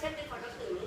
เส้นเป็นคนกระสือ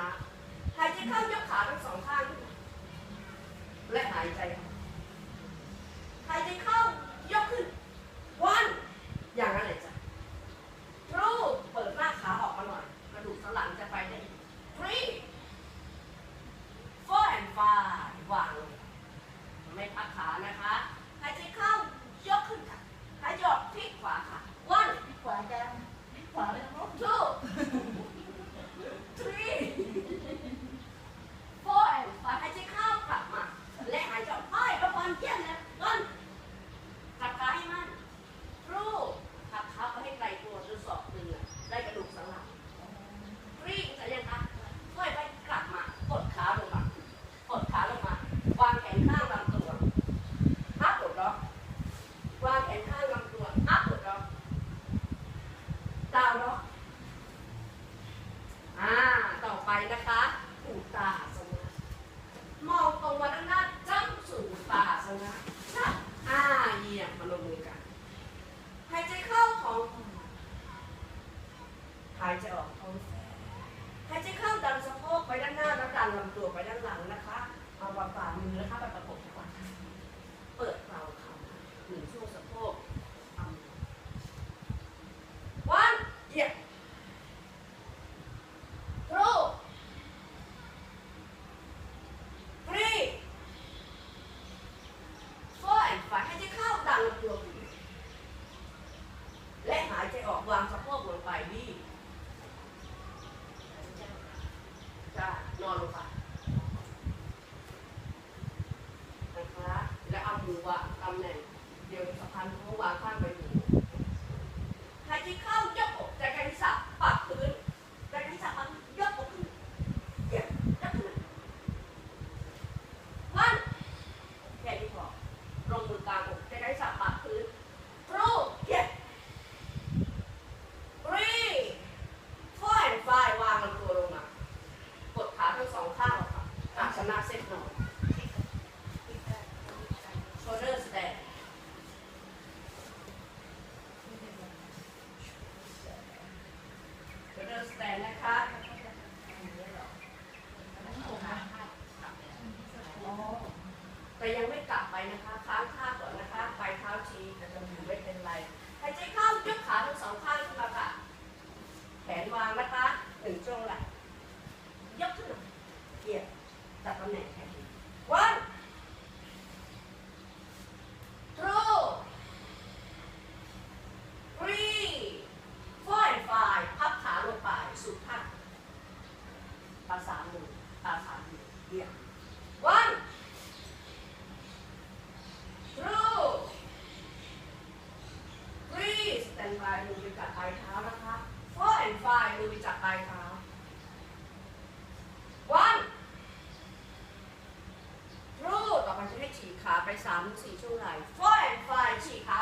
ม้าหายใจเข้ายกขาทั้งสองข้าง และหายใจ ไปด้านหน้าแล้วกันลำตัวไปด้านหลังนะคะ เอาวางฝ่ามือนะคะไปประกบก่อนเปิดเบาค่ะหนึ่งช่วงสะโพก เดี๋ยวสะพานเขาวาข้างไป ลายมือจับปลายเท้าวันรูดต่อไปจะให้ฉีกขาไปสามสี่ช่วงไหล่ four and five ฉีกขา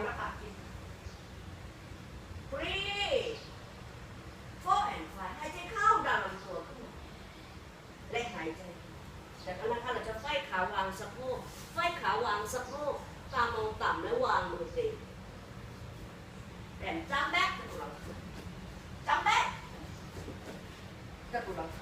อยแล้วค่กิน three four and หายใจเข้าดาวลำตัวขึ้นมาและหายใจ แต่ก็นะคะเราจะไฟขาวางสะโพกไฟขาวางสะโพกตามองต่ำและวางมือติดแต่จ้ำแบ๊กกระดูกหลังจ้ำแบ๊กกระดูกหลัง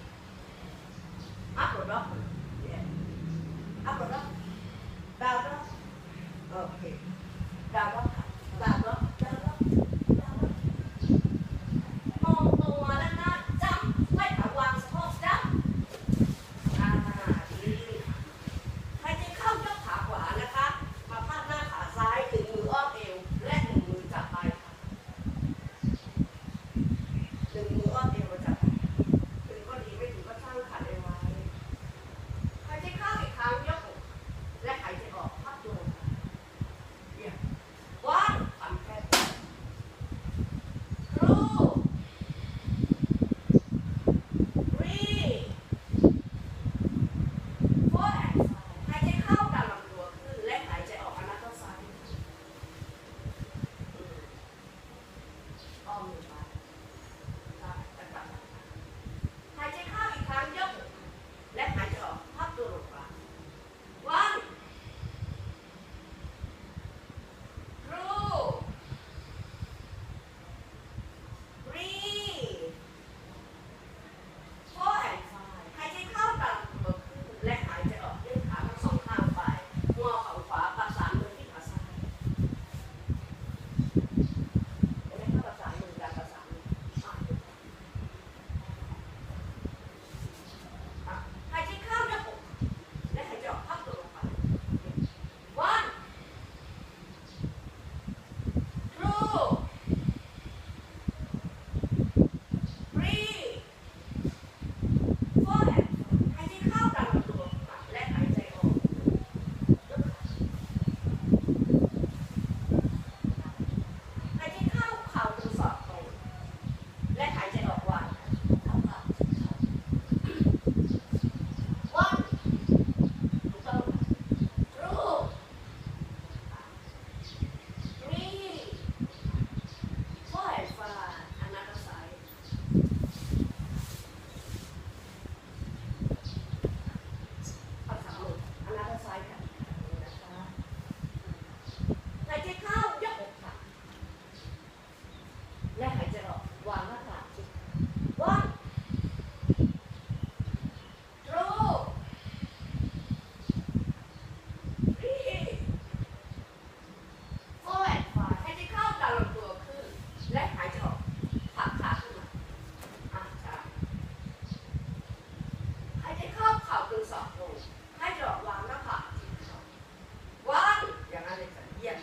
ข่าวคือสองลูให้ดอกวางนะคะววางอย่างนั้นเลยค่ะเยี่ยม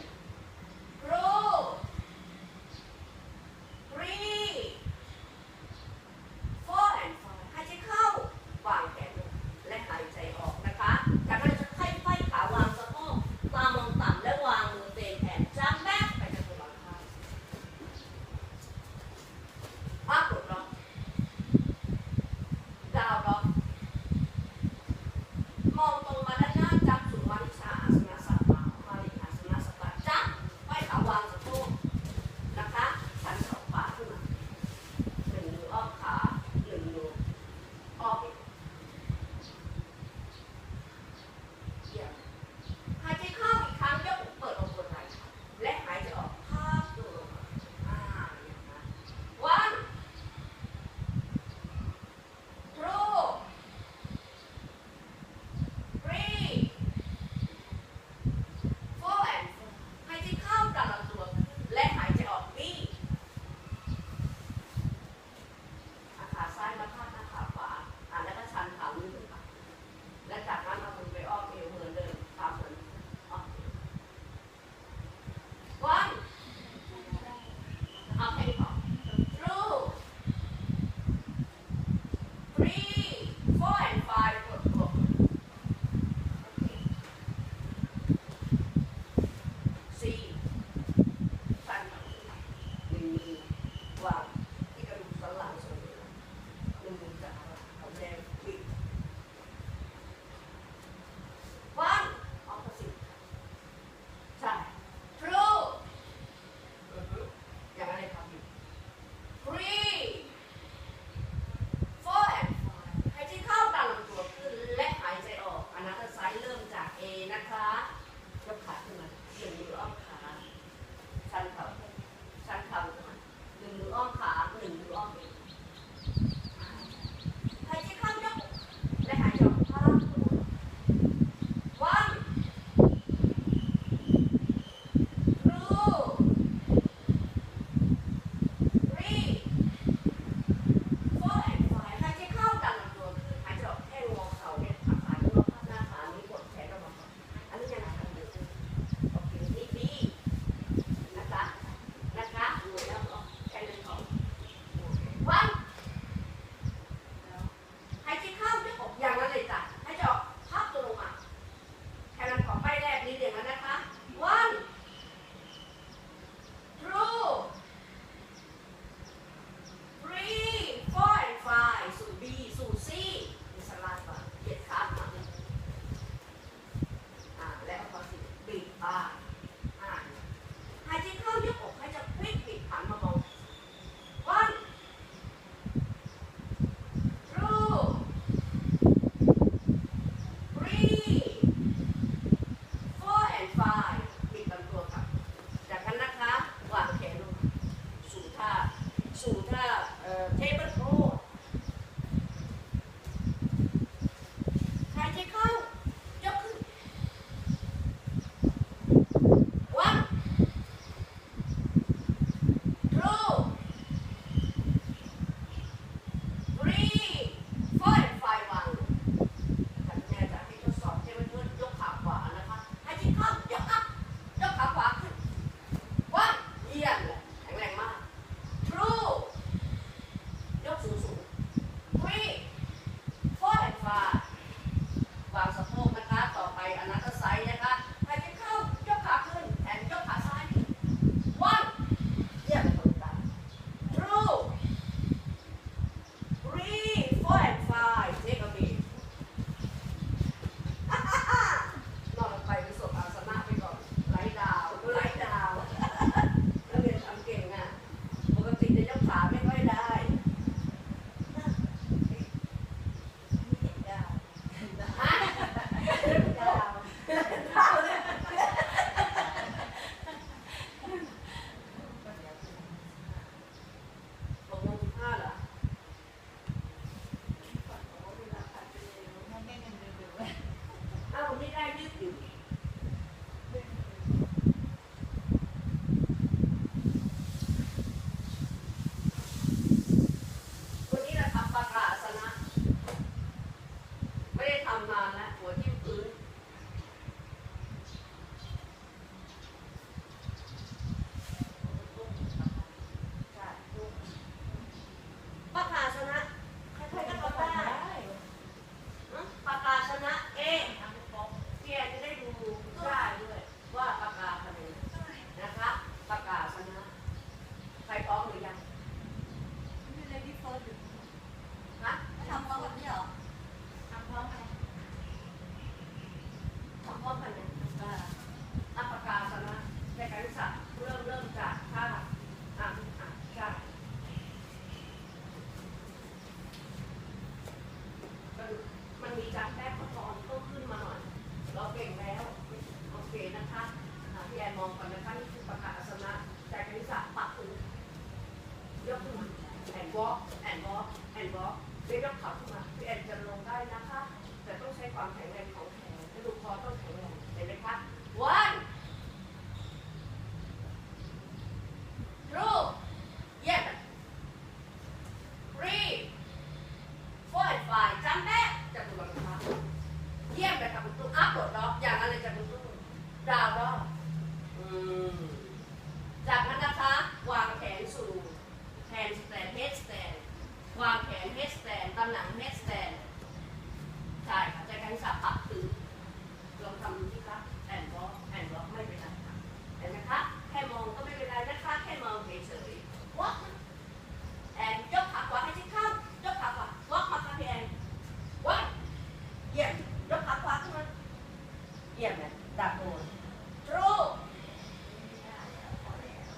True.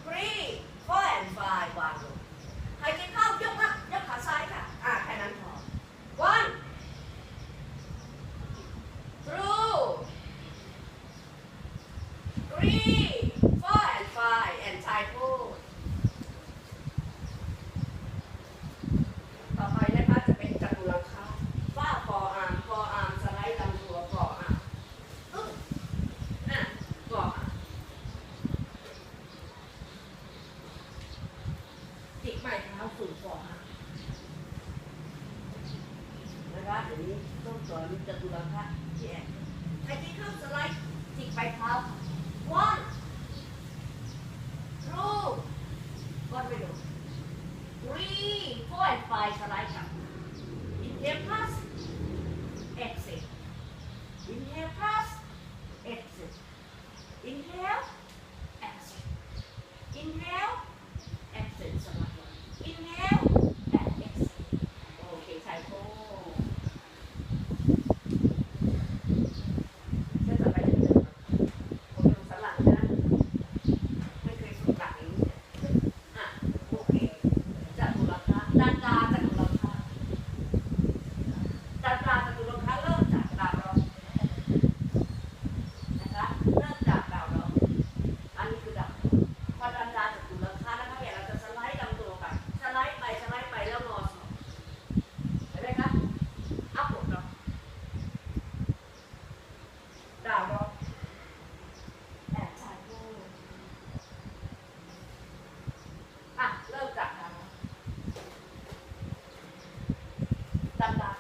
Three, four and five, one, two. รือต้องสอนจตุรพัฒน์ที่แอนไอ้ที่เข้าสไลด์จิกไปเท้า one two ก้อไปดู three four and five สไลด์กลับ Tanda.